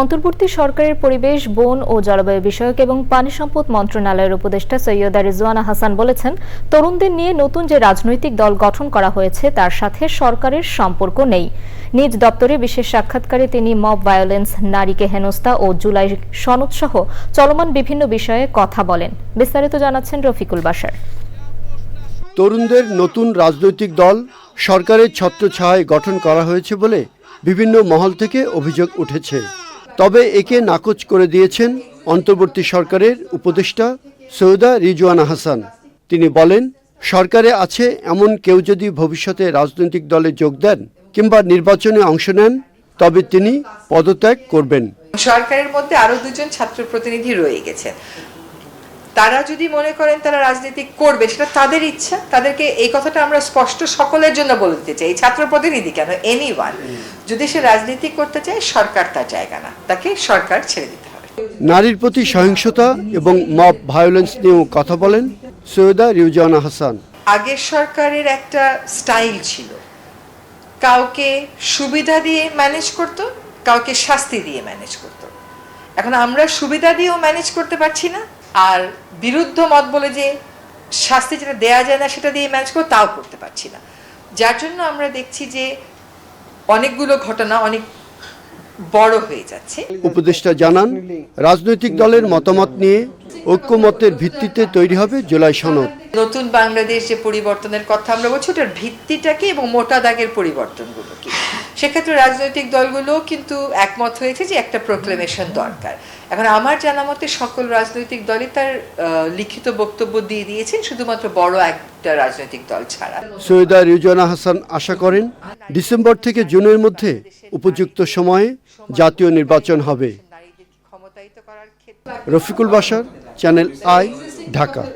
অন্তর্বর্তী সরকারের পরিবেশ, বন ও জলবায়ু বিষয়ক এবং পানি সম্পদ মন্ত্রণালয়ের উপদেষ্টা সৈয়দা রিজওয়ানা হাসান বলেছেন, তরুণদের নিয়ে নতুন যে রাজনৈতিক দল গঠন করা হয়েছে, তার সাথে সরকারের সম্পর্ক নেই। নিজ দপ্তরে বিশেষ সাক্ষাৎকারে তিনি মব ভায়োলেন্স, নারীকে হেনস্থা ও জুলাই সনদ সহ চলমান বিভিন্ন বিষয়ে কথা বলেন। বিস্তারিত জানাচ্ছেন রফিকুল বাসার। তরুণদের নতুন রাজনৈতিক দল সরকারের ছত্রছায়ায় গঠন করা হয়েছে বলে বিভিন্ন মহল থেকে অভিযোগ উঠেছে। তবে একে নাকচ করে দিয়েছেন অন্তর্বর্তী সরকারের উপদেষ্টা সৈয়দা রিজওয়ানা হাসান। তিনি বলেন, সরকারে আছে এমন কেউ যদি ভবিষ্যতে রাজনৈতিক দলে যোগ দেন কিংবা নির্বাচনে অংশ নেন, তবে তিনি পদত্যাগ করবেন। সরকারের মধ্যে আরও দুজন ছাত্র প্রতিনিধি রয়ে গেছেন। তারা যদি মনে করেন তারা রাজনীতি করবে সেটা তাদের ইচ্ছা। তাদেরকে এই কথাটা আমরা স্পষ্ট সকলের জন্য বলে দিতে চাই। ছাত্র প্রতিনিধি কেন? এনি ওয়ান যদি সে রাজনীতি করতে চায় সরকার তার জায়গা না। তাকে সরকার ছেড়ে দিতে হবে। নারীর প্রতি সহিংসতা এবং মব ভায়োলেন্স নিয়েও কথা বলেন সৈয়দা রিজওয়ানা হাসান। আগের সরকারের একটা স্টাইল ছিল। কাউকে সুবিধা দিয়ে ম্যানেজ করত কাউকে শাস্তি দিয়ে ম্যানেজ করত। এখন আমরা সুবিধা দিয়েও ম্যানেজ করতে পারছি না আর বিরুদ্ধ মত বলে যে শাস্তি যেটা দেয়া যায় না সেটা দিয়ে ম্যানেজ করে তাও করতে পারছি না। যার জন্য আমরা দেখছি যে অনেকগুলো ঘটনা অনেক বড় হয়ে যাচ্ছে। উপদেষ্টা জানান রাজনৈতিক দলের মতামত নিয়ে ঐক্যমতের ভিত্তিতে তৈরি হবে জুলাই সনদ। নতুন বাংলাদেশ যে পরিবর্তনের কথা আমরা বলছি ওটার ভিত্তিটা কি এবং মোটা দাগের পরিবর্তনগুলো কি? সেক্ষেত্রে রাজনৈতিক দলগুলো কিন্তু একমত হয়েছে যে একটা প্রোক্লেমেশন দরকার। এখন আমার জানা মতে সকল রাজনৈতিক দলই তার লিখিত বক্তব্য দিয়ে দিয়েছেন শুধুমাত্র বড় একটা রাজনৈতিক দল ছাড়া। সৈয়দা রিজওয়ানা হাসান আশা করেন ডিসেম্বর থেকে জুনের মধ্যে উপযুক্ত সময়ে জাতীয় নির্বাচন হবে। নারীদেরকে ক্ষমতায়িত করার ক্ষেত্রে রফিকুল বাসার চ্যানেল আই ঢাকা।